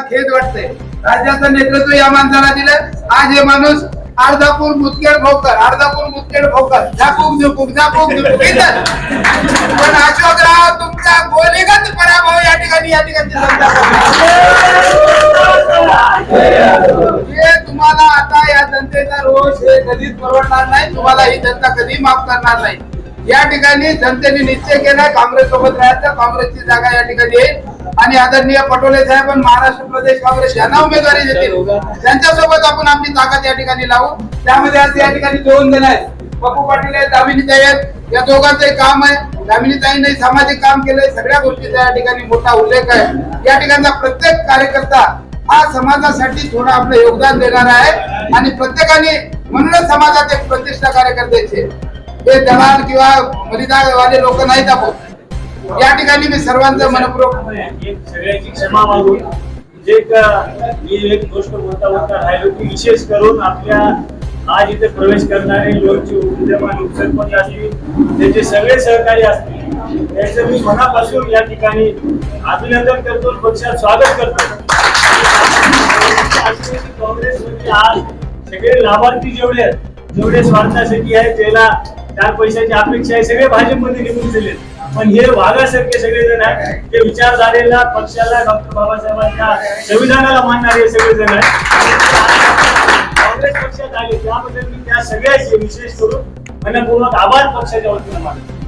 खेद वाटतंय. राज्याचं नेतृत्व या माणसाला दिलं. आज हे माणूस अर्धापूर मुदखेड भोकर अर्धापूर मुदखेड भोकर. झाकूक झुकूक झाकूक झुकूक इथं. पण अशोकराव तुमचा गोलेगत पराभव या ठिकाणी या ठिकाणी हे तुम्हाला आता या जनतेचा रोष हे कधीच परवडणार नाही तुम्हाला ही जनता कधी माफ करणार नाही. या ठिकाणी जनतेने निश्चय केला काँग्रेस सोबत राहायचा काँग्रेसची जागा या ठिकाणी येईल. आणि आदरणीय पटोले साहेब आणि महाराष्ट्र प्रदेश काँग्रेस यांना उमेदवारी देतील. त्यांच्यासोबत आपण आपली ताकद या ठिकाणी लावू. त्यामध्ये आज या ठिकाणी दोन जण आहेत. पप्पू पाटील आहेत दामिनीताई आहेत. या दोघांचं काम आहे. दामिनीताईने सामाजिक काम केलंय. सगळ्या गोष्टीचा या ठिकाणी मोठा उल्लेख आहे. या ठिकाणचा प्रत्येक कार्यकर्ता हा समाजासाठी थोडं आपलं योगदान देणार आहे. आणि प्रत्येकाने म्हणूनच समाजात एक प्रतिष्ठा कार्यकर्त्याचे हे दलाल किंवा वाले लोक नाहीत आपण. या ठिकाणी मी सर्वांचं मनपूर्वक सगळ्यांची क्षमा मागून जे मी एक गोष्ट बोलता बोलता राहिलो की विशेष करून आपल्या आज इथे प्रवेश करणारे लोकचे उद्यमान उपसरपंच असतील त्याचे सगळे सहकारी असतील त्याचं मी मनापासून या ठिकाणी अभिनंदन करतो पक्षात स्वागत करतो. काँग्रेस काँग्रेसमध्ये आज सगळे लाभार्थी जेवढे आहेत जेवढे स्वार्थासाठी आहेत त्याला चार पैशाची अपेक्षा आहे सगळे भाजपमध्ये निघून गेले पण हे वाघासारखे सगळेजण आहेत ते विचार झालेला पक्षाला डॉक्टर बाबासाहेबांच्या संविधानाला मानणारे सगळेजण आहेत. काँग्रेस पक्षात आले त्याबद्दल मी त्या सगळ्याचे विशेष करून मनपूर्वक आभार पक्षाच्या वतीनं मानतो.